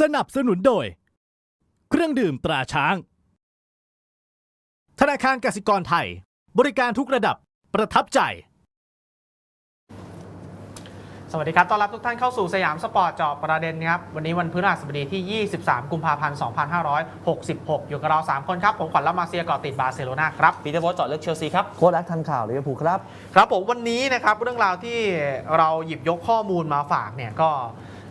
สนับสนุนโดย เครื่องดื่มตราช้าง ธนาคารกสิกรไทย บริการทุกระดับประทับใจ สวัสดีครับ ต้อนรับทุกท่านเข้าสู่สยามสปอร์ตเจอบประเด็นครับ วันนี้วันพฤหัสบดีที่ 23 กุมภาพันธ์ 2566 อยู่กับเรา 3 คนครับ ผมขวัญละมาเซียเกาะติดบาร์เซโลนาครับ ปีเตอร์โบอสเจาะเลือกเชลซีครับ โค้ดแอคทันข่าวลิเวอร์พูลครับ ครับผมวันนี้นะครับเรื่องราวที่เราหยิบยกข้อมูลมาฝากเนี่ยก็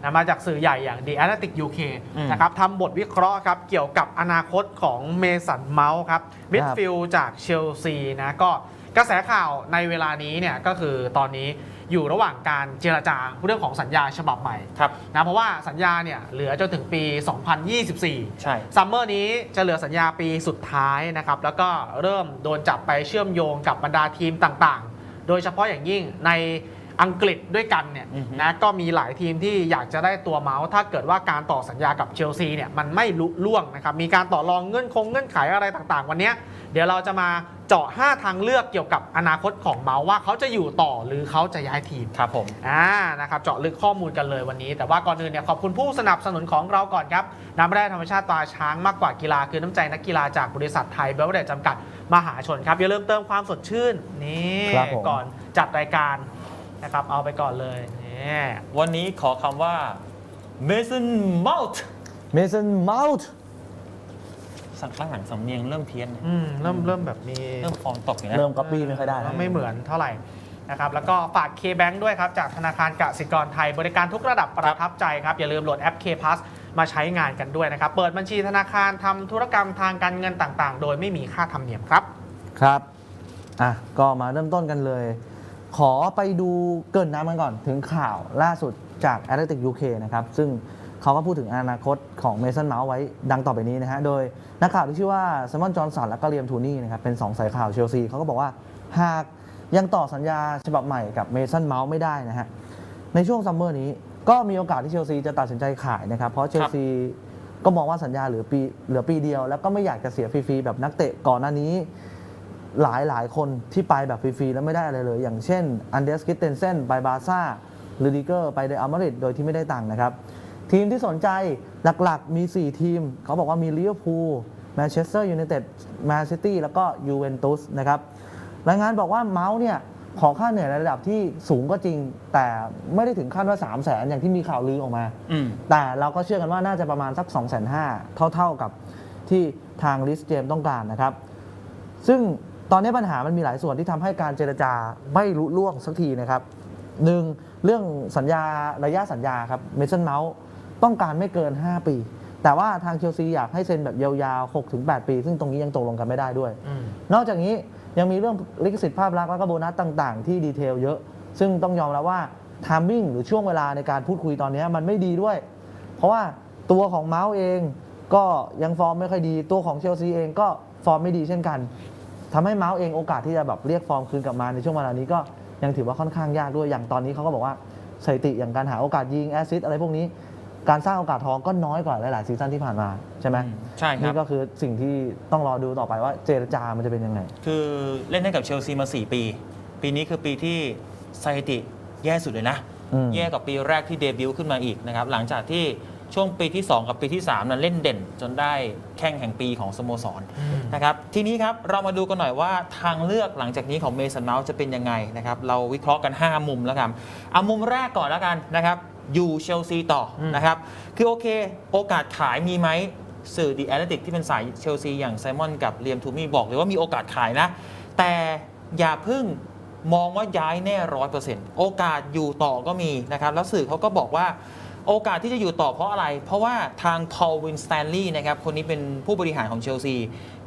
นะมาจากสื่อใหญ่อย่าง The Atlantic UK อืมนะครับทำบทวิเคราะห์ครับเกี่ยวกับอนาคตของเมสันเมาส์ครับมิดฟิลด์จากเชลซีนะก็กระแสข่าวในเวลานี้เนี่ยก็คือตอนนี้อยู่ระหว่างการเจรจาเรื่องของสัญญาฉบับใหม่ครับนะเพราะว่าสัญญาเนี่ยเหลือจนถึงปี 2024 ใช่ซัมเมอร์นี้จะเหลือสัญญาปีสุดท้ายนะครับแล้วก็เริ่มโดนจับไปเชื่อมโยงกับบรรดาทีมต่างๆ โดยเฉพาะอย่างยิ่งใน อังกฤษด้วยกันเนี่ยอือฮึนะก็มีหลายทีมที่อยากจะได้ตัวเมาส์ถ้าเกิดว่าการต่อสัญญากับเชลซีเนี่ยมันไม่ลุล่วงนะครับมีการต่อรองเงื่อนคงเงื่อนไขอะไรต่างๆ วันเนี้ยเดี๋ยวเราจะมาเจาะ 5 ทางเลือกเกี่ยวกับอนาคตของเมาส์ว่าเขาจะอยู่ต่อหรือเขาจะย้ายทีมครับผมอ่านะครับเจาะลึกข้อมูลกันเลยวันนี้ แต่ว่าก่อนอื่นเนี่ยขอบคุณผู้สนับสนุนของเราก่อนครับน้ำแร่ธรรมชาติตราช้างมากกว่ากีฬาคือน้ำใจนักกีฬาจากบริษัทไทยเบลเดจำกัดมหาชนครับอย่าลืมเติมความสดชื่นนี่ครับผมก่อนจัดรายการ นะครับ เอาไปก่อนเลยนี่วันนี้ขอคำว่า Mason Mount เมสันเมาส์สั่งข้างหลังสำเนียงเริ่มเพี้ยนอืมเริ่มเริ่มแบบมีเริ่มฟอร์มตกอย่างนี้เริ่มก๊อปปี้ไม่ค่อยได้นะไม่เหมือนเท่าไหร่นะครับแล้วก็ฝาก K-Bank ด้วยครับ จากธนาคารกสิกรไทย บริการทุกระดับประทับใจครับ อย่าลืมโหลดแอป K Plus มาใช้งานกันด้วยนะครับ เปิดบัญชีธนาคารทำธุรกรรมทางการเงินต่างๆ โดยไม่มีค่าธรรมเนียมครับ ครับ อะ ก็มาเริ่มต้นกันเลย ขอไปดูเกินน้ำกันก่อนถึงข่าวล่าสุดจาก Atlantic UK นะครับ ซึ่งเขาก็พูดถึงอนาคตของเมสันเมาส์ไว้ดังต่อไปนี้นะฮะ โดยนักข่าวที่ชื่อว่าซมอนจอห์นสันและก็เลียมทูนี่นะครับ เป็น 2 สายข่าวเชลซีเขาก็บอกว่าหากยังต่อสัญญาฉบับใหม่กับเมสันเมาส์ไม่ได้นะฮะ ในช่วงซัมเมอร์นี้ก็มีโอกาสที่เชลซีจะตัดสินใจขายนะครับ เพราะเชลซีก็มองว่าสัญญาเหลือปีเหลือปีเดียว แล้วก็ไม่อยากจะเสียฟรีๆแบบนักเตะก่อนหน้านี้ หลายหลายคนที่ไปแบบฟรีๆแล้วไม่ได้อะไรเลย อย่างเช่นอันเดสคิตเตนเซนไปบาซ่าลูดิเกอร์ไปเดอัลมาดริดโดยที่ไม่ได้ตังค์นะครับ ทีมที่สนใจหลักๆมี 4 ทีม เขาบอกว่ามีลิเวอร์พูลแมนเชสเตอร์ยูไนเต็ดแมนซิตี้แล้วก็ยูเวนตุสนะครับรายงานบอกว่าเมาส์เนี่ยขอค่าเหนื่อยในระดับที่สูงก็จริง แต่ไม่ได้ถึงขั้นว่า 3 0 0แสนอย่างที่มีข่าวลือออกมาอืมแต่เราก็เชื่อกันว่าน่าจะประมาณสัก 2 5 0 0 0เท่า ๆกับที่ทางลิสเจมต้องการนะครับ ซึ่ง ตอนนี้ปัญหามันมีหลายส่วนที่ทำให้การเจรจาไม่รุล่วงสักทีนะครับหนึ่งเรื่องสัญญาระยะสัญญาครับเมสันเมาส์ต้องการไม่เกิน 5 ปี แต่ว่าทางเชลซีอยากให้เซ็นแบบยาวๆ6-8ปี ซึ่งตรงนี้ยังตกลงกันไม่ได้ด้วยอืมนอกจากนี้ยังมีเรื่องลิขสิทธิ์ภาพลักษณ์แล้วก็โบนัสต่าง ๆ ที่ดีเทลเยอะ ซึ่งต้องยอมแล้วว่าทามมิ่งหรือช่วงเวลาในการพูดคุยตอนนี้มันไม่ดีด้วย เพราะว่าตัวของเมาส์เองก็ยังฟอร์มไม่ค่อยดี ตัวของเชลซีเองก็ฟอร์มไม่ดีเช่นกัน ทำให้เมาส์เองโอกาสที่จะแบบเรียกฟอร์มคืนกลับมาในช่วงเวลานี้ก็ยังถือว่าค่อนข้างยากด้วยอย่างตอนนี้เขาก็บอกว่าสถิติอย่างการหาโอกาสยิงแอสซิสต์อะไรพวกนี้ การสร้างโอกาสทองก็น้อยกว่าหลาย ๆ ซีซั่นที่ผ่านมาใช่ไหมใช่ครันี่บก็คือสิ่งที่ต้องรอดูต่อไปว่าเจรจามันจะเป็นยังไง คือเล่นให้กับเชลซีมา 4 ปี ปีนี้คือปีที่สถิติแย่สุดเลยนะอืมแย่กว่าปีแรกที่เดบิวต์ขึ้นมาอีกนะครับหลังจากที่ ช่วงปีที่ 2 กับปีที่3นั้นเล่นเด่นจนได้แข้งแห่งปีของสโมสรอืมนะครับทีนี้ครับเรามาดูกันหน่อยว่าทางเลือกหลังจากนี้ของเมสันเมาส์จะเป็นยังไงนะครับเราวิเคราะห์กัน 5 มุมแล้วกันเอามุมแรกก่อนแล้วกันนะครับอยู่เชลซีต่ออมนะครับคือโอเค โอกาสขายมีไหมสื่อดีแอตเลติกที่เป็นสายเชลซีอย่างไซมอนกับเลียมทูมี่บอกเลยว่ามีโอกาสขายนะ แต่อย่าเพิ่งมองว่าย้ายแน่ร้อยเปอร์เซ็นต์โอกาสอยู่ต่อก็มีนะครับแล้วสื่อเขาก็บอกว่า โอกาสที่จะอยู่ต่อเพราะอะไร เพราะว่าทางพอลวินสแตนลีย์นะครับคนนี้เป็นผู้บริหารของเชลซี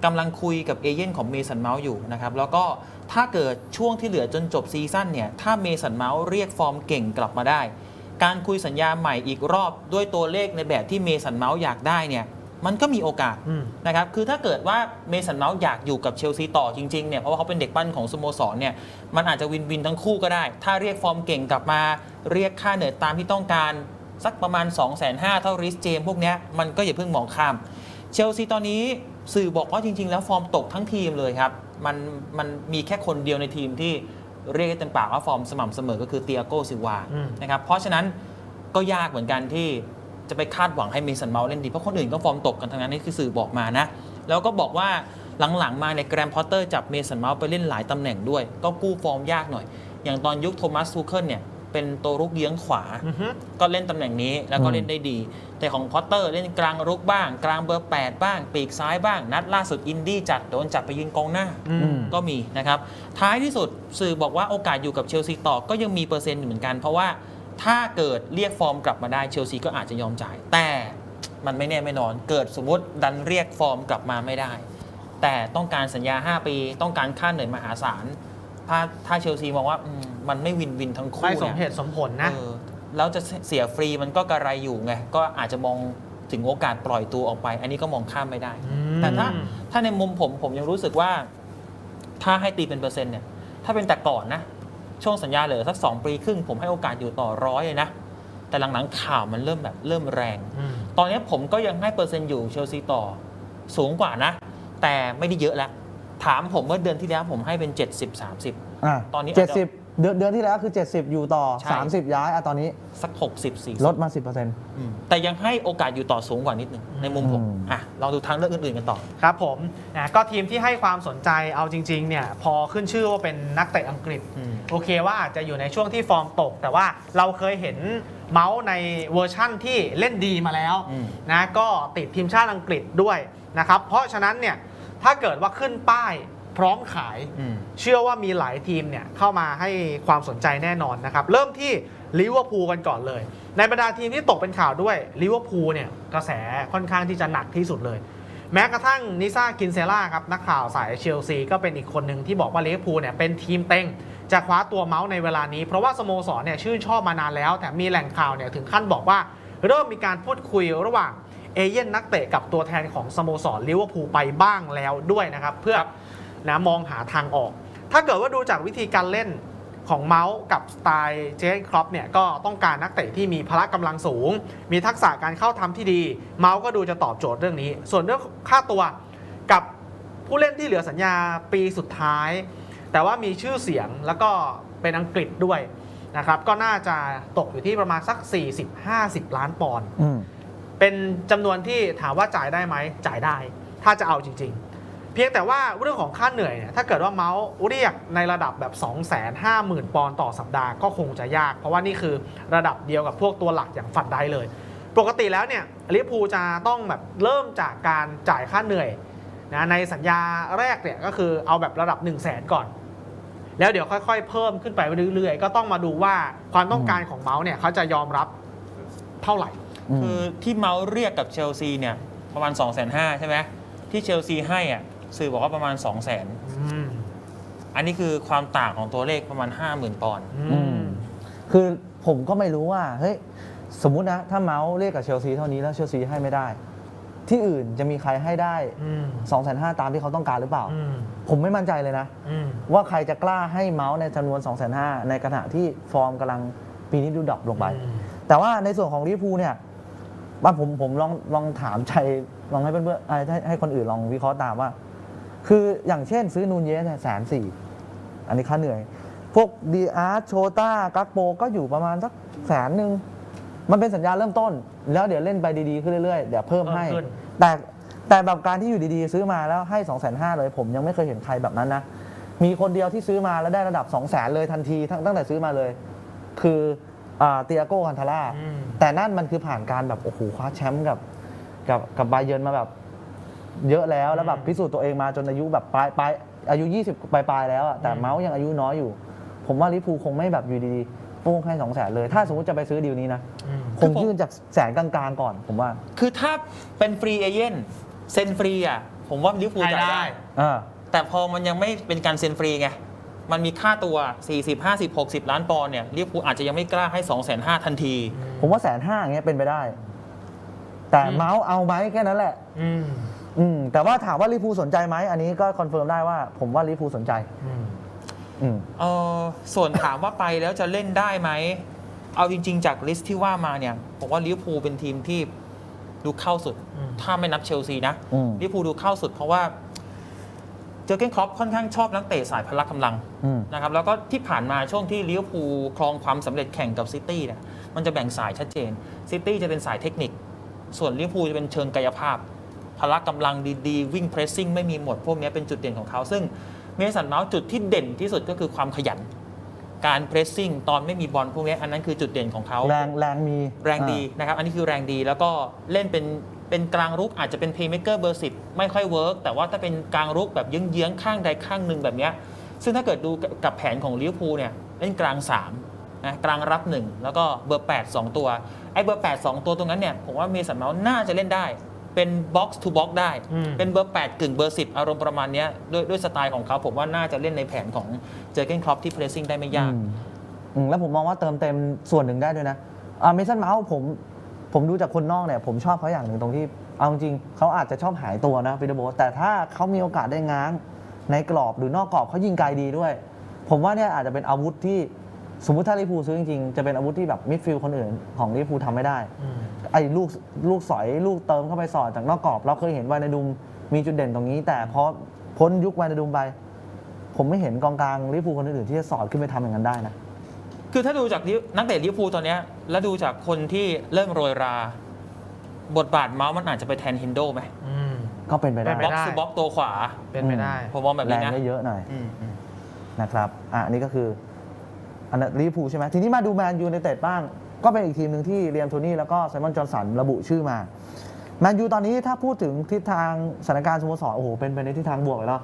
กำลังคุยกับเอเย่นของเมสันเมาส์อยู่นะครับแล้วก็ถ้าเกิดช่วงที่เหลือจนจบซีซั่นเนี่ยถ้าเมสันเมาส์เรียกฟอร์มเก่งกลับมาได้ การคุยสัญญาใหม่อีกรอบด้วยตัวเลขในแบบที่เมสันเมาส์อยากได้เนี่ยมันก็มีโอกาสอืมนะครับ คือถ้าเกิดว่าเมสันเมาส์อยากอยู่กับเชลซีต่อจริงๆเนี่ย เพราะว่าเขาเป็นเด็กปั้นของสโมสรเนี่ย มันอาจจะวินวินทั้งคู่ก็ได้ ถ้าเรียกฟอร์มเก่งกลับมา เรียกค่าเหนื่อยตามที่ต้องการ สักประมาณ 2 5 0 0 0เท่าริสเจมพวกเนี้ยมันก็อย่าเพิ่งมองข้าม เชลซีตอนนี้สื่อบอกว่าจริง ๆ แล้วฟอร์มตกทั้งทีมเลยครับ มันมันมีแค่คนเดียวในทีมที่เรียกได้เต็มปากว่าฟอร์มสม่ำเสมอก็คือเตียโกซิลวาอืมนะครับเพราะฉะนั้นก็ยากเหมือนกันที่จะไปคาดหวังให้เมสันเมาส์เล่นดี เพราะคนอื่นก็ฟอร์มตกกันทั้งนั้นนี่คือสื่อบอกมานะ แล้วก็บอกว่าหลังๆมาในแกรมพอตเตอร์จับเมสันเมาส์ไปเล่นหลายตำแหน่งด้วย ก็กู้ฟอร์มยากหน่อย อย่างตอนยุคโทมัสทูเคิลเนี่ย เป็นตัวรุกเยื้องขวาอือฮึก็เล่นตำแหน่งนี้แล้วก็เล่นได้ดี แต่ของพอตเตอร์เล่นกลางรุกบ้าง กลางเบอร์ 8 บ้าง ปีกซ้ายบ้าง นัดล่าสุดอินดี้จัดโดนจับไปยืนกองหน้าอืมก็มีนะครับ ท้ายที่สุดสื่อบอกว่าโอกาสอยู่กับเชลซีต่อก็ยังมีเปอร์เซ็นต์อยู่เหมือนกันเพราะว่าถ้าเกิดเรียกฟอร์มกลับมาได้เชลซีก็อาจจะยอมจ่าย แต่มันไม่แน่ไม่นอนเกิดสมมติดันเรียกฟอร์มกลับมาไม่ได้ แต่ต้องการสัญญา 5 ปี ต้องการค่าเหนื่อยมหาศาล ถ้าถ้าเชลซีมองว่าอืมมันไม่วินวินทั้งคู่ไม่สมนี่ยเหตุสมผลนะ เออแล้วจะเสียฟรีมันก็กระไรอยู่ไง ก็อาจจะมองถึงโอกาสปล่อยตัวออกไป อันนี้ก็มองข้ามไม่ได้ อืม แต่ถ้าถ้าในมุมผมผมยังรู้สึกว่า ถ้าให้ตีเป็นเปอร์เซ็นต์เนี่ย ถ้าเป็นแต่ก่อนนะ ช่วงสัญญาเหลือสัก2ปีครึ่ง ผมให้โอกาสอยู่ต่อร้อยเลยนะ แต่หลังๆข่าวมันเริ่มแบบเริ่มแรง อืมตอนนี้ผมก็ยังให้เปอร์เซ็นต์อยู่เชลซีต่อสูงกว่านะ แต่ไม่ได้เยอะแล้ว ถามผมเมื่อเดือนที่แล้วผมให้เป็น 70 30 อะตอนนี้เจ็ดอาจสิบจะเดือนเดือนที่แล้วคือ 70 อยู่ต่อ ใช่ 30 ย้ายอะตอนนี้สัก 60 40ลดมา 10%อืมแต่ยังให้โอกาสอยู่ต่อสูงกว่านิดนึงในมุมผมอืม อะลองดูทางเลือกอื่นๆกันต่อ ครับผมนะก็ทีมที่ให้ความสนใจเอาจริงๆเนี่ยพอขึ้นชื่อว่าเป็นนักเตะอังกฤษ อืม โอเคว่าอาจจะอยู่ในช่วงที่ฟอร์มตก แต่ว่าเราเคยเห็นเมาส์ในเวอร์ชั่นที่เล่นดีมาแล้วอืม นะก็ติดทีมชาติอังกฤษด้วยนะครับเพราะฉะนั้นเนี่ย ถ้าเกิดว่าขึ้นป้ายพร้อมขายอืมเชื่อว่ามีหลายทีมเนี่ยเข้ามาให้ความสนใจแน่นอนนะครับ เริ่มที่ลิเวอร์พูลกันก่อนเลย ในบรรดาทีมที่ตกเป็นข่าวด้วยลิเวอร์พูลเนี่ยกระแสค่อนข้างที่จะหนักที่สุดเลย แม้กระทั่งนิซ่ากินเซล่าครับนักข่าวสายเชลซีก็เป็นอีกคนหนึ่งที่บอกว่าลิเวอร์พูลเนี่ยเป็นทีมเต็งจะคว้าตัวเมาส์ในเวลานี้ เพราะว่าสโมสรเนี่ยชื่นชอบมานานแล้ว แต่มีแหล่งข่าวเนี่ยถึงขั้นบอกว่า เริ่มมีการพูดคุยระหว่าง เอเย่นนักเตะกับตัวแทนของสโมสรลิเวอร์พูลไปบ้างแล้วด้วยนะครับ เพื่อนะมองหาทางออก ถ้าเกิดว่าดูจากวิธีการเล่นของเมาส์กับสไตล์เจนครอปเนี่ยก็ต้องการนักเตะที่มีพละกำลังสูง มีทักษะการเข้าทำที่ดี เมาส์ก็ดูจะตอบโจทย์เรื่องนี้ ส่วนเรื่องค่าตัวกับผู้เล่นที่เหลือสัญญาปีสุดท้าย แต่ว่ามีชื่อเสียงแล้วก็เป็นอังกฤษด้วยนะครับ ก็น่าจะตกอยู่ที่ประมาณสัก 40-50 ล้านปอนด์อืม เป็นจำนวนที่ถามว่าจ่ายได้ไหมจ่ายได้ ถ้าจะเอาจริง ๆ เพียงแต่ว่าเรื่องของค่าเหนื่อยเนี่ยถ้าเกิดว่าเมาส์เรียกในระดับแบบ 2 5 0 0 0 0 ปอนด์ต่อสัปดาห์ก็คงจะยาก เพราะว่านี่คือระดับเดียวกับพวกตัวหลักอย่างฟันได้เลย ปกติแล้วเนี่ยลิเวอร์พูลจะต้องแบบเริ่มจากการจ่ายค่าเหนื่อยนะในสัญญาแรกเนี่ยก็คือเอาแบบระดับ 1 0 0 0 0แสนก่อน แล้วเดี๋ยวค่อยๆ เพิ่มขึ้นไปเรื่อยๆ ก็ต้องมาดูว่าความต้องการของเมาส์เนี่ยเขาจะยอมรับเท่าไหร่ คือที่เมาส์เรียกกับเชลซีเนี่ยประมาณ 2 5 0 0 0ใช่ไหมที่เชลซีให้อะสื่อบอกว่าประมาณ 2 0 0 0 0 0อืมอันนี้คือความต่างของตัวเลขประมาณ 50,000ปอนด์อือืมมคือผมก็ไม่รู้ว่าเฮ้ยสมมุตินะ ถ้าเมาส์เรียกกับเชลซีเท่านี้แล้วเชลซีให้ไม่ได้ ที่อื่นจะมีใครให้ได้อืม2 5 0 0 0ตามที่เขาต้องการหรือเปล่าอืมผมไม่มั่นใจเลยนะอืมว่าใครจะกล้าให้เมาส์ในจำนวน2 5 0 0 0ในขณะที่ฟอร์มกำลังปีนี้ดูดรอปลงไป แต่ว่าในส่วนของลิเวอร์พูลเนี่ย ว่าผมผมลองลองถามใจลองให้เพื่อนๆให้ให้คนอื่นลองวิเคราะห์ตามว่า คืออย่างเช่น ซื้อนูนเยสเนี่ยแสนสี่อันนี้ค่าเหนื่อย พวกดีอาร์โชต้ากักโปก็อยู่ประมาณสักแสนหนึ่งมันเป็นสัญญาเริ่มต้น แล้วเดี๋ยวเล่นไปดีๆขึ้นเรื่อยๆเดี๋ยวเพิ่มให้เพิ่มขึ้นแต่แต่แบบการที่อยู่ดีๆ ซื้อมาแล้วให้2องแสนห้าเลย ผมยังไม่เคยเห็นใครแบบนั้นนะมีคนเดียวที่ซื้อมาแล้วได้ระดับ2 0 0แสนเลยทันทีตั้งตั้งแต่ซื้อมาเลย คือ เตียโก้คันทาร่าอืม แต่นั่นมันคือผ่านการแบบโอ้โหคว้าแชมป์กับกับกับบาเยิร์นมาแบบ เยอะแล้วแล้วแบบพิสูจน์ตัวเองมาจนอายุแบบปลายปลายอายุ 20 ปลายปลายๆแล้วอะแต่อืมเมาส์ยังอายุน้อยอยู่ ผมว่าลิเวอร์พูลคงไม่แบบอยู่ดีๆโป้งให้สองแสนเลย ถ้าสมมติจะไปซื้อดีลนี้นะ อืม คงยื่นจากแสนกลางๆก่อน ผมว่าคือถ้าเป็นฟรีเอเย่นเซ็นฟรีอะ ผมว่าลิเวอร์พูลจ่ายได้ อ่า แต่พอมันยังไม่เป็นการเซ็นฟรีไง มันมีค่าตัว 40 50 60 ล้านปอนด์เนี่ยลิเวอร์พูลอาจจะยังไม่กล้าให้ 2 5 0 0 0ทันที ผมว่าแสนห้าอย่างเงี้ยเป็นไปได้ แต่อืมเมาส์เอาไหมแค่นั้นแหละ อืมอืมแต่ว่าถามว่าลิเวอร์พูลสนใจไหมอันนี้ก็คอนเฟิร์มได้ว่าผมว่าลิเวอร์พูลสนใจ อืมอืม เออส่วนถามว่าไปแล้วจะเล่นได้ไหม เอาจริง ๆ จากลิสต์ที่ว่ามาเนี่ยผมว่าลิเวอร์พูลเป็นทีมที่ดูเข้าสุด อืม ถ้าไม่นับเชลซีนะอืม ลิเวอร์พูลดูเข้าสุดเพราะว่า เจอร์เกนคล็อปค่อนข้างชอบนักเตะสายพละกำลังอืมนะครับแล้วก็ที่ผ่านมาช่วงที่ลิเวอร์พูลครองความสำเร็จแข่งกับซิตี้เนี่ยมันจะแบ่งสายชัดเจนซิตี้จะเป็นสายเทคนิค ส่วนลิเวอร์พูลจะเป็นเชิงกายภาพ พละกำลังดีๆ วิ่งเพรสซิ่งไม่มีหมดพวกนี้เป็นจุดเด่นของเขา ซึ่งเมสันเมาส์จุดที่เด่นที่สุดก็คือความขยัน การเพรสซิ่งตอนไม่มีบอลพวกนี้อันนั้นคือจุดเด่นของเขาแรงแรงมีแรงดีนะครับอันนี้คือแรงดีแล้วก็เล่นเป็น เป็นกลางรุกอาจจะเป็นเพย์เม k เกอร์เบอร์สิบไม่ค่อยเวิร์กแต่ว่าถ้าเป็นกลางรุกแบบเยื้องๆข้างใดข้างหนึ่งแบบเนี้ยซึ่งถ้าเกิดดูกับแผนของลิเวอร์พูลเนี่ยเล่นกลาง3นะกลางรับ 1 แล้วก็เบอร์ 8 2 ตัวไอ้เบอร์ 8 2 ตัวตรงนั้นเนี่ยผมว่าเมสันเมาส์น่าจะเล่นได้เป็นบ็อกซ์ทูบ็อกซ์ได้อืมเป็นเบอร์ 8 กึ่งเบอร์ 10 อารมณ์ประมาณเนี้ยด้วยด้วยสไตล์ของเขาผมว่าน่าจะเล่นในแผนของเจอร์เกนครอปที่เพรสซิ่งได้ไม่ยากอืมอืมแล้วผมมองว่าเติมเต็มส่วนหนึ่งได้ด้วยนะอ่าเมสันเมาส์ผม ผมดูจากคนนอกเนี่ยผมชอบเขาอย่างหนึ่งตรงที่ เอาจริงเขาอาจจะชอบหายตัวนะฟิโดโบแต่ถ้าเขามีโอกาสได้ง้าง ในกรอบหรือนอกกรอบเขายิงไกลดีด้วย ผมว่าเนี่ยอาจจะเป็นอาวุธที่สมมติถ้าลิเวอร์พูซื้อจริงๆ จะเป็นอาวุธที่แบบมิดฟิลด์คนอื่นของลิเวอร์พูลทำไม่ได้ ไอ้ลูกลูกสอยลูกเติมเข้าไปสอดจากนอกกรอบ เราเคยเห็นวานดุมมีจุดเด่นตรงนี้ แต่พอพ้นยุควานดุมไป ผมไม่เห็นกองกลางลิเวอร์พูคนอื่นที่จะสอดขึ้นไปทำอย่างนั้นได้นะ คือถ้าดูจากลินักเตะลิเวอร์พูลตอนเนี้ยแล้วดูจากคนที่เริ่มโรยรา บทบาทเมาส์มันอาจจะไปแทนฮินโดไหมอืม ก็เป็นไปได้เป็นบ็อกซ์ทูบ็อกซ์ตัวขวา เป็นไปได้ผมมองแบบแรนี้งนะได้เยอะหน่อยอืมอืมนะครับอะอันนี้ก็คืออันนั้นลิเวอร์พูลใช่ไหมทีนี้มาดูแมนยูในเต็ดบ้าง ก็เป็นอีกทีมหนึ่งที่เรียมโทนี่แล้วก็ไซมอนจอห์นสันระบุชื่อมาแมนยูตอนนี้ถ้าพูดถึงทิศทางสถานการณ์สโมสรโอ้โหเป็นไปในทิศทางบวกเลยเนาะ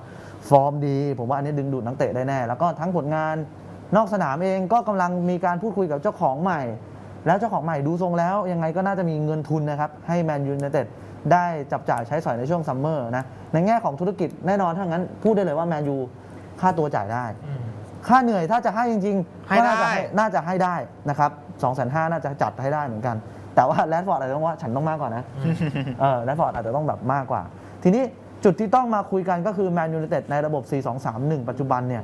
ฟอร์มดี ผมว่าอันนี้ดึงดูดนักเตะได้แน่ แล้วก็ทั้งผลงาน นอกสนามเองก็กำลังมีการพูดคุยกับเจ้าของใหม่ แล้วเจ้าของใหม่ดูทรงแล้ว ยังไงก็น่าจะมีเงินทุนนะครับ ให้แมนยูไนเต็ดได้จับจ่ายใช้สอยในช่วงซัมเมอร์นะในแง่ของธุรกิจแน่นอนถ้างั้นพูดได้เลยว่าแมนยูค่าตัวจ่ายได้อืมค่าเหนื่อยถ้าจะให้จริงๆให้ก็น่าจะได้ให้น่าจะให้ได้นะครับสองแสนห้าน่าจะจัดให้ได้เหมือนกัน แต่ว่าแรดฟอร์ดอาจจะต้องว่าฉันต้องมากกว่านะเออแรดฟอร์ดอาจจะต้องแบบมากกว่า ทีนี้จุดที่ต้องมาคุยกันก็คือแมนยูไนเต็ดในระบบ 4-2-3-1 ปัจจุบันเนี่ย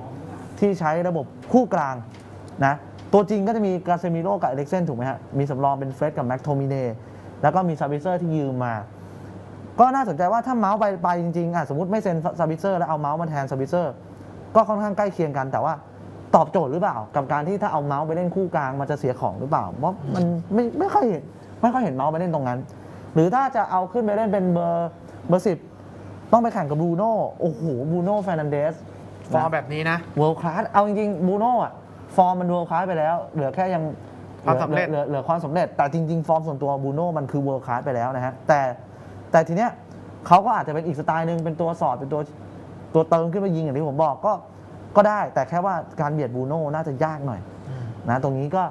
ที่ใช้ระบบคู่กลางนะตัวจริงก็จะมีกาเซมิโร่กับเอเล็กเซนถูกไหมฮะ มีสำรองเป็นเฟรดกับแม็กโทมิเนแล้วก็มีซาบิเซอร์ที่ยืมมา ก็น่าสนใจว่าถ้าเมาส์ไปไปจริงๆอะสมมติไม่เซ็นซาบิเซอร์แล้วเอาเมาส์มาแทนซาบิเซอร์ก็ค่อนข้างใกล้เคียงกันแต่ว่าตอบโจทย์หรือเปล่า กับการที่ถ้าเอาเมาส์ไปเล่นคู่กลางมันจะเสียของหรือเปล่า เพราะมันไม่ไม่ค่อยเห็นไม่ค่อยเห็นเมาส์ไปเล่นตรงนั้น หรือถ้าจะเอาขึ้นไปเล่นเป็นเบอร์เบอร์สิบต้องไปแข่งกับบรูโน่โอ้โหบรูโน่แฟรนันเดส ฟอร์มแบบนี้นะเวิลด์คลาสเอาจริงๆบรูโน่อะฟอร์มมันเวิลด์คลาสไปแล้ว เหลือแค่ยังความสำเร็จ หลือหลือเหลือความสำเร็จ แต่จริง ๆ ฟอร์มส่วนตัวบรูโน่มันคือเวิลด์คลาสไปแล้วนะฮะ แต่แต่ทีเนี้ยเขาก็อาจจะเป็นอีกสไตล์หนึ่งเป็นตัวสอดเป็นตัวตัวเติมขึ้นมายิงอย่างที่ผมบอกก็ก็ได้ แต่แค่ว่าการเบียดบรูโน่น่าจะยากหน่อยอืมนะตรงนี้ก็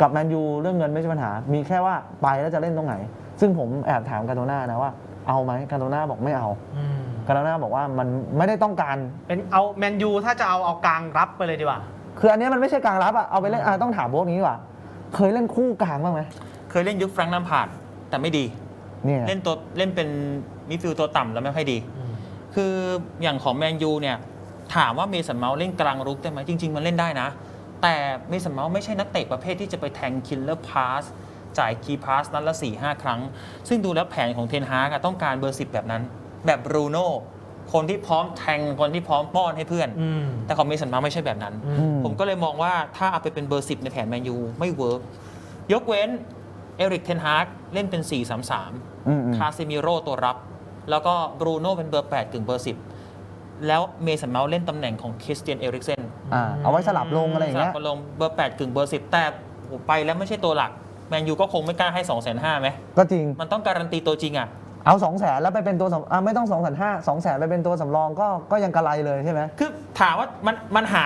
กับแมนยูเรื่องเงินไม่ใช่ปัญหา มีแค่ว่าไปแล้วจะเล่นตรงไหน ซึ่งผมแอบถามกาโตน่านะว่าเอาไหมกาโตน่าบอกไม่เอา อืมกาโตน่าบอกว่ามันไม่ได้ต้องการ เป็นเอาแมนยูถ้าจะเอาเอากลางรับไปเลยดีกว่า คืออันเนี้ยมันไม่ใช่กลางรับอะเอาไปเล่นอะต้องถามพวกนี้ดีกว่า เคยเล่นคู่กลางบ้างไหมเคยเล่นยุคแฟรงค์ลัมพาร์ดแต่ไม่ดีเนี่ยเล่นตัวเล่นเป็นมิดฟิลด์ตัวต่ำแล้วไม่ค่อยดี คืออย่างของแมนยูเนี่ยถามว่าเมสันเมาส์เล่นกลางรุกได้ไหมจริง ๆ มันเล่นได้นะ แต่เมสันเมาส์ไม่ใช่นักเตะประเภทที่จะไปแทงคิลเลอร์พาสจ่ายคีย์พาสนัดละ4 5 ครั้ง ซึ่งดูแล้วแผนของเทนฮากอะต้องการเบอร์ 10 แบบนั้น แบบบรูโน่คนที่พร้อมแทงคนที่พร้อมป้อนให้เพื่อนอืมแต่ของเมสันเมาส์ไม่ใช่แบบนั้นอือืมผมก็เลยมองว่าถ้าเอาไปเป็นเบอร์10ในแผนแมนยูไม่เวิร์กยกเว้นเอริกเทนฮากเล่นเป็น 4-3-3อืมอืมคาเซมิโร่ตัวรับ แล้วก็บรูโน่เป็นเบอร์8ถึงเบอร์ 10 แล้วเมสันเมาส์เล่นตำแหน่งของคริสเตียนเอริกเซนอ่าเอาไว้สลับลงอะไรอย่างสลัเงี้บยมาลงเบอร์8ถึงเบอร์ 10 แต่โอ้โหไปแล้วไม่ใช่ตัวหลัก แมนยูก็คงไม่กล้าให้ 2 5 0 0 0ไหมก็จริง มันต้องการันตีตัวจริงอะ เอา2องแสนแล้วไปเป็นตัวสำอะไม่ต้อง2องแสนห้าสองแสนไปเป็นตัวสำรองก็ก็ยังกระไรเลยใช่ไหมคือถามว่ามันมันหา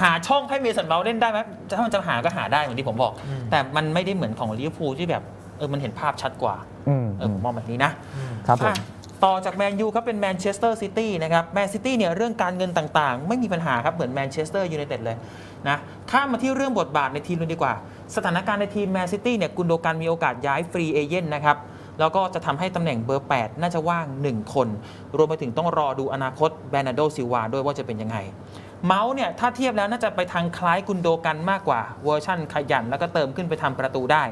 หาช่องให้เมสันเมาส์เล่นได้ไหมถ้ามันจะหาก็หาได้เหมือนที่ผมบอกอืมแต่มันไม่ได้เหมือนของลิเวอร์พูลที่แบบเออมันเห็นภาพชัดกว่าอืมเออผมมองแบบนี้นะอืมครับผม อะต่อจากแมนยูครับเป็นแมนเชสเตอร์ซิตี้นะครับแมนซิตี้เนี่ยเรื่องการเงินต่างๆ ไม่มีปัญหาครับเหมือนแมนเชสเตอร์ยูไนเต็ดเลยนะข้ามมาที่เรื่องบทบาทในทีมเลยดีกว่า สถานการณ์ในทีมแมนซิตี้เนี่ยกุนโดกันมีโอกาสย้ายฟรีเอเย่นนะครับ แล้วก็จะทำให้ตำแหน่งเบอร์ 8 น่าจะว่าง 1 คน รวมไปถึงต้องรอดูอนาคตแบรนาโดซิลวาด้วยว่าจะเป็นยังไง เมาส์เนี่ยถ้าเทียบแล้วน่าจะไปทางคล้ายกุนโดกันมากกว่าเวอร์ชั่นขยัน แล้วก็เติมขึ้นไปทำประตูได้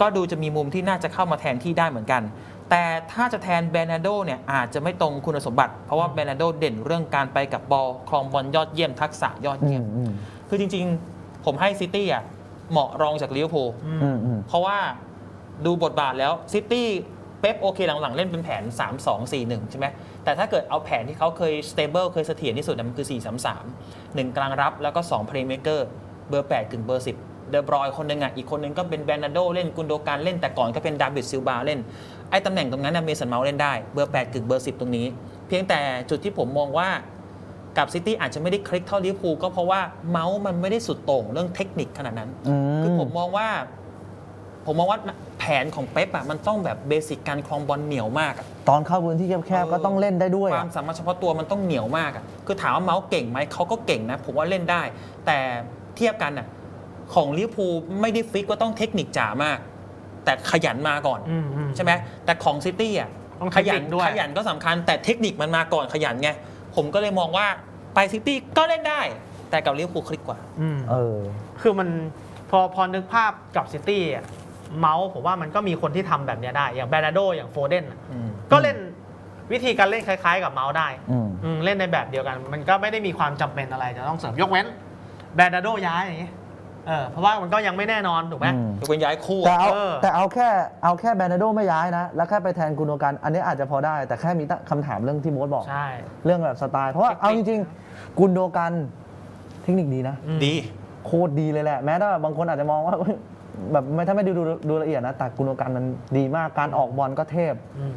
ก็ดูจะมีมุมที่น่าจะเข้ามาแทนที่ได้เหมือนกันแต่ถ้าจะแทนแบรนาโดเนี่ยอาจจะไม่ตรงคุณสมบัติ เพราะว่าแบรนาโดเด่นเรื่องการไปกับบอลครองบอลยอดเยี่ยมทักษะยอดอืเยี่ยมมอืมคือจริงๆ ผมให้ซิตี้อะเหมาะรองจากลิเวอร์พูลอืมอืมอืมเพราะว่า ดูบทบาทแล้วซิตี้เป๊ปโอเคหลังๆ เล่นเป็นแผน 3 2 4 1 ใช่ไหมแต่ถ้าเกิดเอาแผนที่เขาเคย stable เคยเสถียรที่สุดนะมันคือ 4 3 3 1 กลางรับแล้วก็2 playmaker เบอร์ 8 ถึงเบอร์ 10 เดอบรอยคนหนึ่งอะอีกคนหนึ่งก็เป็นแบรนาโดเล่นกุนโดการเล่นแต่ก่อนก็เป็นดาวิดซิลบาเล่น ไอ้ตำแหน่งตรงนั้นนะเมสันเมาส์เล่นได้เบอร์ 8 ถึงเบอร์ 10 ตรงนี้ เพียงแต่จุดที่ผมมองว่ากับซิตี้อาจจะไม่ได้คลิกเท่าลิเวอร์พูลก็เพราะว่าเมาส์มันไม่ได้สุดโต่งเรื่องเทคนิคขนาดนั้นอืคือผมมองว่า ผมมองว่าแผ นของเป๊ปอะมันต้องแบบเบสิกการครองบอลเหนียวมากอะตอนเข้าพื้นที่แคบๆก็ต้องเล่นได้ด้วยคอะวามสามารถเฉพาะตัวมันต้องเหนียวมากอะคือถามว่าเมาส์เก่งไหมเขาก็เก่งนะ ผมว่าเล่นได้ แต่เทียบกันอะของลิเวอร์พูลไม่ได้ฟิกว่าต้องเทคนิคจ๋ามาก แต่ขยันมาก่อน อืมอืม ใช่ไหมแต่ของซิตี้อะต้องขยัเทคนิคด้วย ขยันก็สำคัญแต่เทคนิคมันมาก่อนขยันไง ผมก็เลยมองว่าไปซิตี้ก็เล่นได้ แต่กับลิเวอร์พูลคลิกกว่า อืม เออ คือมันพอพอนึกภาพกับซิตี้อะ เมาส์ผมว่ามันก็มีคนที่ทำแบบเนี้ยได้ อย่างแบรนาโดอย่างโฟเดนอะก็เล่นวิธีการเล่นคล้าย ๆ กับเมาส์ได้อืมอืมเล่นในแบบเดียวกัน มันก็ไม่ได้มีความจำเป็นอะไรจะต้องเสริมยกเว้นแบรนาโดย้ายอย่างนี้เออเพราะว่ามันก็ยังไม่แน่นอนถูกไหมอืมยกเว้นย้ายคู่แต่เอาเออแต่เอาแค่เอาแค่แบรนาโดไม่ย้ายนะ แล้วแค่ไปแทนกุนโดกันอันนี้อาจจะพอได้ แต่แค่มีตั้งคำถามเรื่องที่โมดบอกใช่เรื่องแบบสไตล์ เพราะว่าเทคนิคเอาจริงๆกุนโดกันเทคนิคดีนะอืมดี โคตรดีเลยแหละ แม้ถ้าบางคนอาจจะมองว่า แบบไม่ถ้าไม่ดูดูดูละเอียดนะ แต่กุนโดกันมันดีมากการออกบอลก็เทพอืม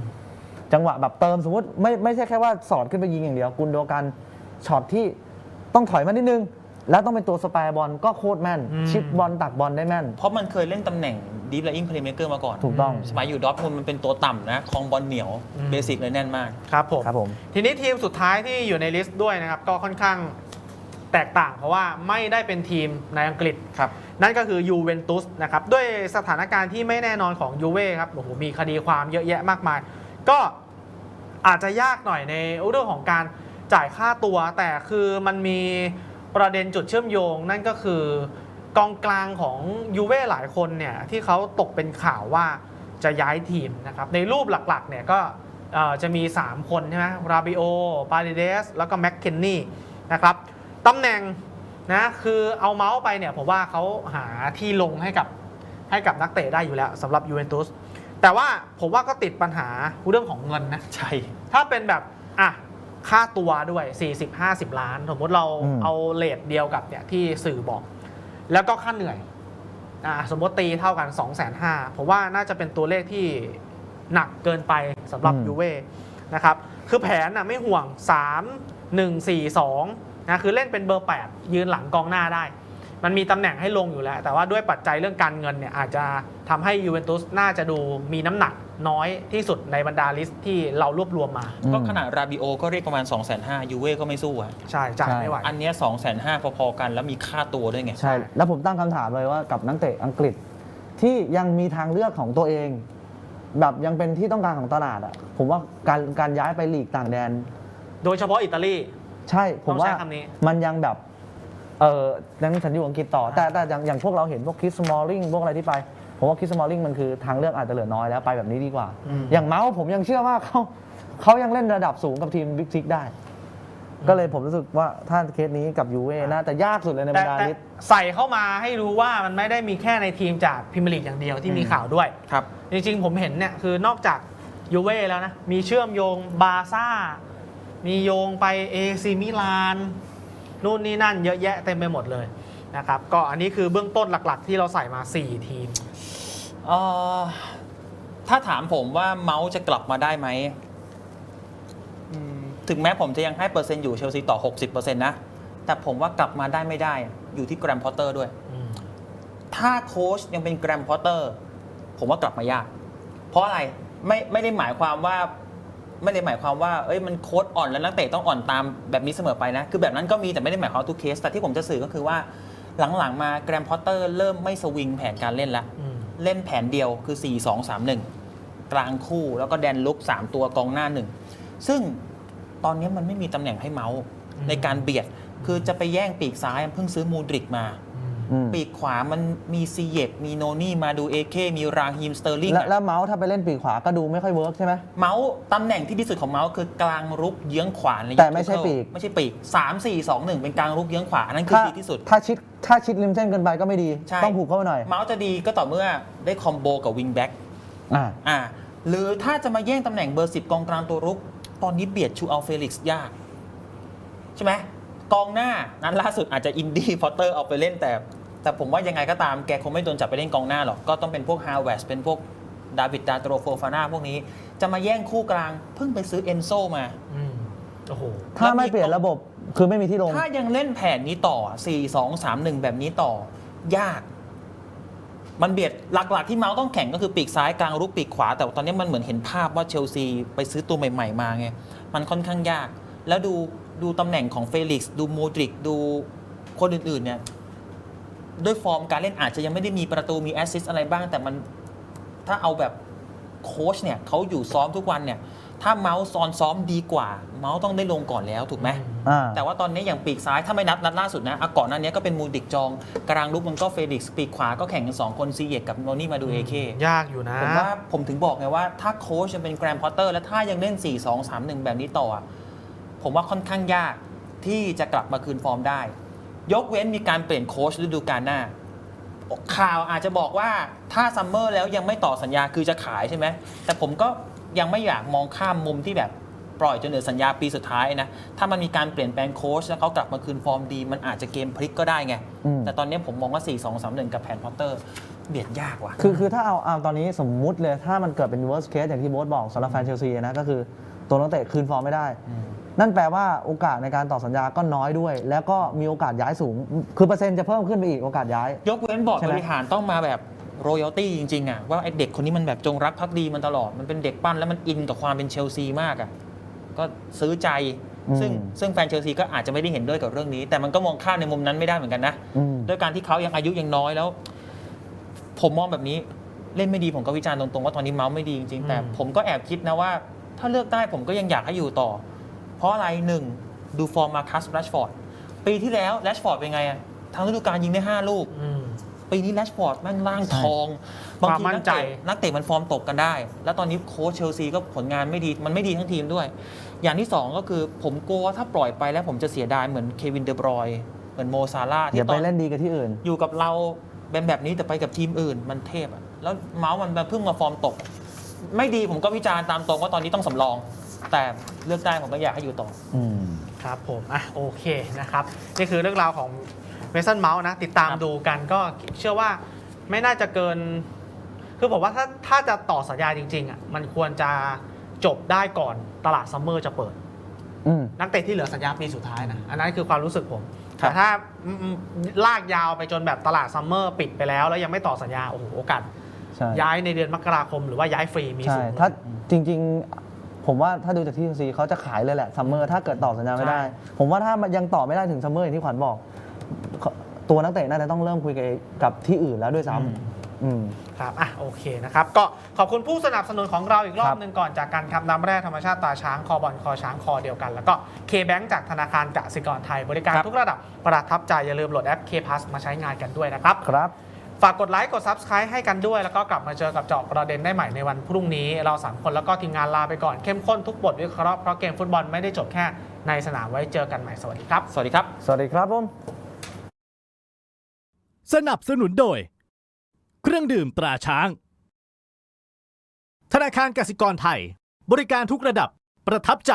จังหวะแบบเติมสมมติไม่ไม่ใช่แค่ว่าสอดขึ้นไปยิงอย่างเดียว กุนโดกันช็อตที่ต้องถอยมานิดนึง แล้วต้องเป็นตัวสแปร์บอลก็โคตรแม่น อืม ชิปบอลตักบอลได้แม่น เพราะมันเคยเล่นตำแหน่ง Deep Lying Playmaker มาก่อน ถูกต้อง สมัยอยู่ดอร์ทมุนด์มันเป็นตัวต่ำนะคลองบอลเหนียวอืม เบสิกเลยแน่นมาก ครับผม ครับผม ทีนี้ทีมสุดท้ายที่อยู่ในลิสต์ด้วยนะครับ ก็ค่อนข้างแตกต่างเพราะว่าไม่ได้เป็นทีมในอังกฤษ ครับ นั่นก็คือยูเวนตุสนะครับด้วยสถานการณ์ที่ไม่แน่นอนของยูเว่ครับโอ้โหมีคดีความเยอะแยะมากมาย ก็อาจจะยากหน่อยในเรื่องของการจ่ายค่าตัว แต่คือมันมีประเด็นจุดเชื่อมโยง นั่นก็คือกองกลางของยูเว่หลายคนเนี่ยที่เขาตกเป็นข่าวว่าจะย้ายทีมนะครับในรูปหลักๆเนี่ยก็จะมี 3 คนใช่ไหมราบิโอ ปาริเดส แล้วก็แม็กเคนนี่นะครับตำแหน่ง นะคือเอาเมาส์ไปเนี่ยผมว่าเขาหาที่ลงให้กับให้กับนักเตะได้อยู่แล้วสำหรับยูเวนตุสแต่ว่าผมว่าก็ติดปัญหาเรื่องของเงินนะ ใช่ ถ้าเป็นแบบอะค่าตัวด้วย 40-50 ล้าน สมมติเราอืม เอาเลทเดียวกับเนี่ยที่สื่อบอก แล้วก็ค่าเหนื่อยอะสมมติตีเท่ากัน 2 5 0 0 0ผมว่าน่าจะเป็นตัวเลขที่หนักเกินไปสำหรับอืมยูเว่นะครับ คือแผนน่ะไม่ห่วง 3 1 4 2 นะคือเล่นเป็นเบอร์ 8 ยืนหลังกองหน้าได้ มันมีตำแหน่งให้ลงอยู่แล้ว แต่ว่าด้วยปัจจัยเรื่องการเงินเนี่ยอาจจะทำให้ยูเวนตุสน่าจะดูมีน้ำหนักน้อยที่สุดในบรรดาลิสต์ที่เรารวบรวมมา ก็ขนาดราบิโอก็เรียกประมาณ 2 5 0 0 0ยูเว่ก็ไม่สู้อะใช่จ่ายไม่ไหว อันเนี้2 5 0 0 0พอๆกันแล้วมีค่าตัวด้วยไง ใช่ แล้วผมตั้งคำถามเลยว่ากับนักเตะอังกฤษที่ยังมีทางเลือกของตัวเอง แบบยังเป็นที่ต้องการของตลาดอะผมว่าการการย้ายไปลีกต่างแดน โดยเฉพาะอิตาลี ใช่ผมต้องใช้ว่าคำนี้ มันยังแบบเออนั้นฉันอยู่อังกฤษต่อ แต่แต่อย่างอย่างพวกเราเห็นพวกคิสมอลลิงพวกอะไรที่ไป ผมว่าคิสมอลลิงมันคือทางเลือกอาจจะเหลือน้อยแล้วไปแบบนี้ดีกว่าอืมอย่างเมาส์ผมยังเชื่อว่าเขาเขายังเล่นระดับสูงกับทีมบิ๊กซิกได้ ก็เลยผมรู้สึกว่าถ้าเคสนี้กับยูเว่น่าจะยากสุดเลยในบแต่รรดาแต่ลิสต์ใส่เข้ามาให้รู้ว่ามันไม่ได้มีแค่ในทีมจากพรีเมียร์ลีกอย่างเดียวที่มีอืมข่าวด้วย ครับ จริงๆ ผมเห็นเนี่ยคือนอกจากยูเว่แล้วนะ มีเชื่อมโยงบาร์ซ่า มีโยงไปเอซีมิลานนู่นนี่นั่นเยอะแยะเต็มไปหมดเลยนะครับก็อันนี้คือเบื้องต้นหลักๆ ที่เราใส่มา 4 ทีม เอ่อถ้าถามผมว่าเมาส์จะกลับมาได้ไหมอืมถึงแม้ผมจะยังให้เปอร์เซ็นต์อยู่เชลซีต่อ 60%นะ แต่ผมว่ากลับมาได้ไม่ได้อะอยู่ที่แกรมพอตเตอร์ด้วยถ้าโค้ชยังเป็นแกรมพอตเตอร์ ผมว่ากลับมายาก เพราะอะไรไม่ไม่ได้หมายความว่า ไม่ได้หมายความว่าเอ้ยมันโค้ชอ่อนแล้วนักเตะต้องอ่อนตามแบบนี้เสมอไปนะ คือแบบนั้นก็มีแต่ไม่ได้หมายความว่าทุกเคส แต่ที่ผมจะสื่อก็คือว่าหลังๆมาแกรมพอตเตอร์เริ่มไม่สวิงแผนการเล่นแล้วเล่นแผนเดียวคือ 4 2 3 1 กลางคู่แล้วก็แดนลุก 3 ตัวกองหน้า1ซึ่งตอนนี้มันไม่มีตำแหน่งให้เมาส์อืมในการเบียด คือจะไปแย่งปีกซ้ายเพิ่งซื้อมูดริกมาอืม ปีกขวามันมีซีเยกมีโนนี่มาดูเอเคมีราฮิมสเตอร์ลิงแล้วแล้วเมาส์ถ้าไปเล่นปีกขวาก็ดูไม่ค่อยเวิร์กใช่ไหมเมาส์ตำแหน่งที่ดีสุดของเมาส์คือกลางรุกเยื้องขวาในยุคแต่ไม่ใช่ Tuchel ปีกไม่ใช่ปีกสามสี่สองหนึ่งเป็นกลางรุกเยื้องขวาอันนั้นคือถ้าดีที่สุด ถ้าชิดถ้าชิดริมเส้นเกินไปก็ไม่ดีใช่ต้องผูกเข้าไปหน่อย เมาส์จะดีก็ต่อเมื่อได้คอมโบกับวิงแบ็กอ่าอ่าหรือถ้าจะมาแย่งตำแหน่งเบอร์ 10 กองกลางตัวรุก ตอนนี้เบียดชูอัลเฟลิกซ์ยาก ใช่ไหมกองหน้านั้นล่าสุดอาจจะอินดี้พอตเตอร์เอาไปเล่นแต่ แต่ผมว่ายังไงก็ตามแกคงไม่โดนจับไปเล่นกองหน้าหรอก ก็ต้องเป็นพวกฮาวเวสเป็นพวกดาวิดดาโตรโฟฟาน่าพวกนี้ จะมาแย่งคู่กลางเพิ่งไปซื้อเอนโซมา อืมโอ้โห ถ้าไม่เปลี่ยนระบบคือไม่มีที่ลง ถ้ายังเล่นแผนนี้ต่อ 4 2 3 1 แบบนี้ต่อยาก มันเบียดหลักๆที่เมาส์ต้องแข่งก็คือปีกซ้ายกลางรุกปีกขวา แต่ตอนนี้มันเหมือนเห็นภาพว่าเชลซีไปซื้อตัวใหม่ ๆ มาไง มันค่อนข้างยาก แล้วดูดูตำแหน่งของเฟลิกซ์ดูโมดริกดูคนอื่นๆเนี่ย ด้วยฟอร์มการเล่นอาจจะยังไม่ได้มีประตูมีแอสซิสต์อะไรบ้าง แต่มันถ้าเอาแบบโค้ชเนี่ยเขาอยู่ซ้อมทุกวันเนี่ย ถ้าเมาส์ซอนซ้อมดีกว่า เมาส์ต้องได้ลงก่อนแล้วถูกไหมอ่า แต่ว่าตอนนี้อย่างปีกซ้ายถ้าไม่นับนัดล่าสุดนะอะก่อนหน้านี้ก็เป็นมูดิกจองกลางลุกมันก็เฟลิกซ์ปีกขวาก็แข่งกัน2คนซีเยกกับโนนี่มาดูเอเค ยากอยู่นะ ผมว่าผมถึงบอกไงว่าถ้าโค้ชยังเป็นแกรมพอตเตอร์ และถ้ายังเล่น 4 2 3 1 แบบนี้ต่ออะผมว่าค่อนข้างยากที่จะกลับมาคืนฟอร์มได้ ยกเว้นมีการเปลี่ยนโค้ชฤดูกาลหน้า ข่าวอาจจะบอกว่าถ้าซัมเมอร์แล้วยังไม่ต่อสัญญาคือจะขายใช่ไหม แต่ผมก็ยังไม่อยากมองข้ามมุมที่แบบปล่อยจนเหลือสัญญาปีสุดท้ายนะ ถ้ามันมีการเปลี่ยนแปลงโค้ชแล้วเขากลับมาคืนฟอร์มดี มันอาจจะเกมพลิกก็ได้ไง อืม แต่ตอนนี้ผมมองว่า 4 2 3 1 กับแผนพอตเตอร์ เบียดยากว่ะ คือคือถ้าเอาเอาตอนนี้สมมุติเลยถ้ามันเกิดเป็น worst case อย่างที่โบ๊ทบอกสำหรับแฟนเชลซีนะ ก็คือตัวนักเตะคืนฟอร์มไม่ได้ นั่นแปลว่าโอกาสในการต่อสัญญาก็น้อยด้วย แล้วก็มีโอกาสย้ายสูง คือเปอร์เซ็นต์จะเพิ่มขึ้นไปอีกโอกาสย้าย ยกเว้นบอร์ดใช่ไหบม ริหารต้องมาแบบรอยัลตี้จริงๆอะว่าไอเด็กคนนี้มันแบบจงรักภักดีมันตลอด มันเป็นเด็กปั้นแล้วมันอินกับความเป็นเชลซีมากอะก็ซื้อใจซึ่งซึ่งแฟนเชลซีก็อาจจะไม่ได้เห็นด้วยกับเรื่องนี้ แต่มันก็มองข้ามในมุมนั้นไม่ได้เหมือนกันนะ อืม ด้วยการที่เขายังอายุยังน้อยแล้ว ผมมองแบบนี้เล่นไม่ดีผมก็วิจารณ์ตรงๆว่าตอนนี้เมาส์ไม่ดีจริงๆแต่ อืม ผมก็แอบคิดนะว่า ถ้าเลือกได้ผมก็ยังอยากให้อยู่ต่อ เพราะอะไรหนึ่งดูฟอร์มมาคัสแรชฟอร์ดปีที่แล้วแรชฟอร์ดเป็นไงอะทั้งฤดูกาลยิงได้ 5 ลูกอืมปีนี้แรชฟอร์ดแม่งร่างใช่ทอง บางความทีมั่นันกใจเตะนักเตะมันฟอร์มตกกันได้ แล้วตอนนี้โค้ชเชลซีก็ผลงานไม่ดี มันไม่ดีทั้งทีมด้วย อย่างที่สองก็คือผมกลัวว่าถ้าปล่อยไปแล้วผมจะเสียดายเหมือนเควินเดบรอยน์เหมือนโมซาร่าห์อย่าที่ตไปอนเล่นดีกับที่อื่น อยู่กับเราเป็นแบบนี้แต่ไปกับทีมอื่น มันเทพอะแล้วเมาส์มันเพิ่งมาฟอร์มตก ไม่ดีผมก็วิจารณ์ตามตรงว่าตอนนี้ต้องสำรอง แต่เลือกได้ผมก็อยากให้อยู่ต่อ อืม ครับผมอะโอเคนะครับ นี่คือเรื่องราวของเมสันเมาส์นะ ติดตามครับดูกันก็เชื่อว่าไม่น่าจะเกิน คือผมว่าถ้าถ้าจะต่อสัญญาจริงๆอะมันควรจะจบได้ก่อนตลาดซัมเมอร์จะเปิด อืม นักเตะที่เหลือสัญญาปีสุดท้ายนะ อันนั้นคือความรู้สึกผม ครับ แต่ถ้าอืมอืมลากยาวไปจนแบบตลาดซัมเมอร์ปิดไปแล้ว แล้วยังไม่ต่อสัญญาโอ้โหโอกาสใช่ย้ายในเดือนมกราคมหรือว่าย้ายฟรีมีใช่สูงถ้าจริง ๆ ผมว่าถ้าดูจากที่เชลซีเขาจะขายเลยแหละซัมเมอร์ถ้าเกิดต่อสัญญาไม่ได้ใช่ผมว่าถ้ามันยังต่อไม่ได้ถึงซัมเมอร์อย่างที่ขวัญบอก ตัวนักเตะน่าจะต้องเริ่มคุยกับกับที่อื่นแล้วด้วยซ้ำอืมครับอะโอเคนะครับ ก็ขอบคุณผู้สนับสนุนของเราอีกรอครับบหนึ่งก่อนจากการทำน้ำแร่ธรรมชาติตาช้างคอบอลคอช้างคอเดียวกัน แล้วก็ K-Bank จากธนาคารกสิกรไทยบริการครับทุกระดับประทับใจอย่าลืมโหลดแอป K Plus มาใช้งานกันด้วยนะครับครับ ฝากกดไลค์กด Subscribe ให้กันด้วย แล้วก็กลับมาเจอกับเจาะประเด็นได้ใหม่ในวันพรุ่งนี้ เราสามคนแล้วก็ทีมงานลาไปก่อนเข้มข้นทุกบทวิเคราะห์เพราะเกมฟุตบอลไม่ได้จบแค่ในสนามไว้เจอกันใหม่สวัสดีครับ สวัสดีครับ สวัสดีครับผม สนับสนุนโดย เครื่องดื่มตราช้าง ธนาคารกสิกรไทย บริการทุกระดับประทับใจ